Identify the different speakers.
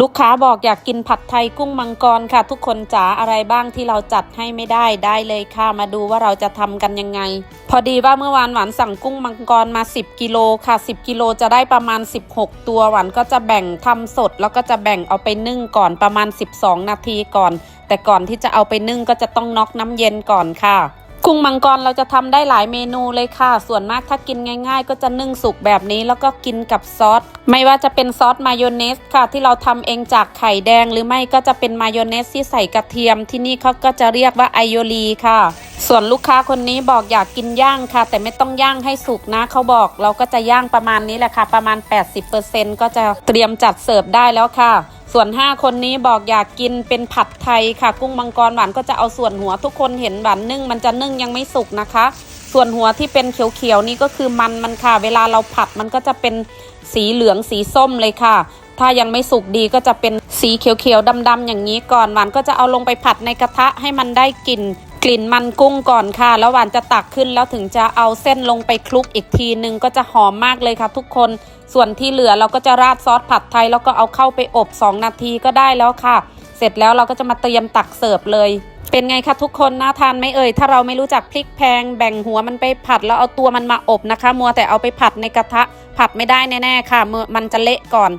Speaker 1: ลูกค้าบอกอยากกินผัดไทยกุ้งมังกรค่ะ ทุกคนจ๋าอะไรบ้างที่เราจัดให้ไม่ได้ได้เลยค่ะมาดูว่าเราจะทำกันยังไง พอดีว่าเมื่อวานหวานสั่งกุ้งมังกรมา 10กิโลค่ะ 10กิโลจะได้ประมาณ 16 ตัวหวานก็จะแบ่งทำสด แล้วก็จะแบ่งเอาไปนึ่งก่อนประมาณ 12 นาทีก่อน แต่ก่อนที่จะเอาไปนึ่งก็จะต้องน็อกน้ำเย็นก่อนค่ะ กุ้งมังกรเราจะทำได้หลายเมนูเลยค่ะ ส่วนมากถ้ากินง่าย ๆ ก็จะนึ่งสุกแบบนี้แล้วก็กินกับซอส ไม่ว่าจะเป็นซอสมายองเนสค่ะ ที่เราทำเองจากไข่แดง หรือไม่ก็จะเป็นมายองเนสที่ใส่กระเทียม ที่นี่เขาก็จะเรียกว่าไอโยลีค่ะ ส่วนลูกค้าคนนี้บอกอยากกินย่างค่ะ แต่ไม่ต้องย่างให้สุกนะเขาบอกเราก็จะย่างประมาณนี้แหละค่ะ ประมาณ 80%ก็จะเตรียมจัดเสิร์ฟได้แล้วค่ะ ส่วน 5 คนนี้บอกอยากกินเป็นผัดไทยค่ะ กุ้งมังกรหวานก็จะเอาส่วนหัวทุกคนเห็นหวานนึ่ง มันจะนึ่งยังไม่สุกนะคะ ส่วนหัวที่เป็นเขียวๆนี่ก็คือมันมันค่ะ เวลาเราผัดมันก็จะเป็นสีเหลืองสีส้มเลยค่ะ ถ้ายังไม่สุกดีก็จะเป็นสีเขียวๆดำๆอย่างนี้ก่อนหวานก็จะเอาลงไปผัดในกระทะให้มันได้กลิ่น ลิ่นมันกุ้งก่อนค่ะ แล้วหวานจะตักขึ้นแล้วถึงจะเอาเส้นลงไปคลุกอีกทีนึงก็จะหอมมากเลยค่ะ ทุกคน ส่วนที่เหลือเราก็จะราดซอสผัดไทย แล้วก็เอาเข้าไปอบ 2 นาทีก็ได้แล้วค่ะ เสร็จแล้วเราก็จะมาเตรียมตักเสิร์ฟเลย เป็นไงคะทุกคนน่าทานไหมเอ่ยถ้าเราไม่รู้จักพริกแพงแบ่งหัวมันไปผัดแล้วเอาตัวมันมาอบนะคะ มัวแต่เอาไปผัดในกระทะผัดไม่ได้แน่ๆค่ะมือมันจะเละก่อน